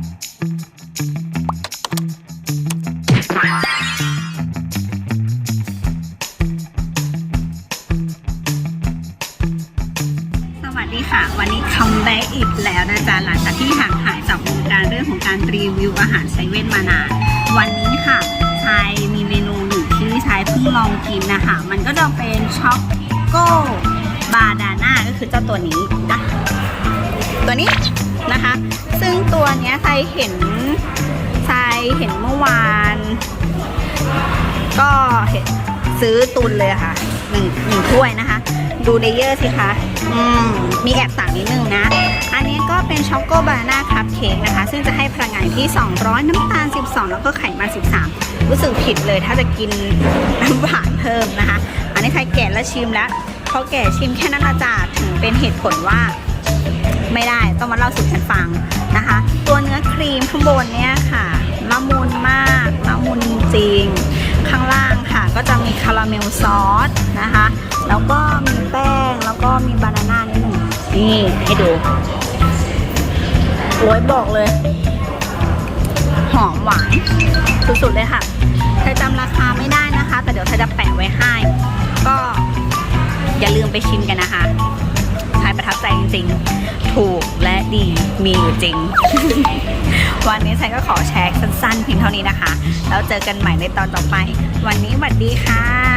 สวัสดีค่ะ วันนี้คัมแบ็กอีกแล้วนะจ๊ะหลังจากที่ห่างหายจากวงการเรื่องของการรีวิวอาหารเซเว่นมานาน วันนี้ค่ะชายมีเมนูหนึ่งที่ชายเพิ่งลองกินนะคะ มันก็จะเป็นช็อกโกบาดาน่าก็คือเจ้าตัวนี้นะตัวนี้นะคะ นี้ยชายเห็นชายเห็นเมื่อวาน ก็เห็นซื้อตุนเลยค่ะหนึ่งหนึ่งถ้วยนะคะ ดูเลเยอร์สิคะอืมมีแอบสั่งนิดนึงนะ อันนี้ก็เป็นช็อกโกบานาน่าคัพเค้กนะคะ ซึ่งจะให้พลังงานที่ 200 น้ำตาล 12 แล้วก็ไขมัน 13 รู้สึกผิดเลยถ้าจะกินน้ำหวานเพิ่มนะคะ อันนี้ใครแก่แล้วชิมแล้วพอแก่ชิมแค่นั้นละจ้าถึงเป็นเหตุผลว่า ไม่ได้ต้องมาเล่าสู่กันฟังางบนเนี่ยค่ะละมุนมากละมุนจริง ข้างล่างค่ะก็จะมีคาราเมลซอสนะคะ แล้วก็มีแป้งแล้วก็มีบานาน่านิดหนึ่งนี่ให้ดูโอ้ยบอกเลย หอมหวานสุดๆเลยค่ะเธอจำราคาไม่ได้นะคะ แต่เดี๋ยวเธอจะแปะไว้ให้ ก็อย่าลืมไปชิมกันนะคะชายประทับใจจริงๆ ถูกและดีมีอยู่จริง วันนี้ฉันก็ขอแชร์สั้นๆเพียงเท่านี้นะคะ แล้วเจอกันใหม่ในตอนต่อไป วันนี้สวัสดีค่ะ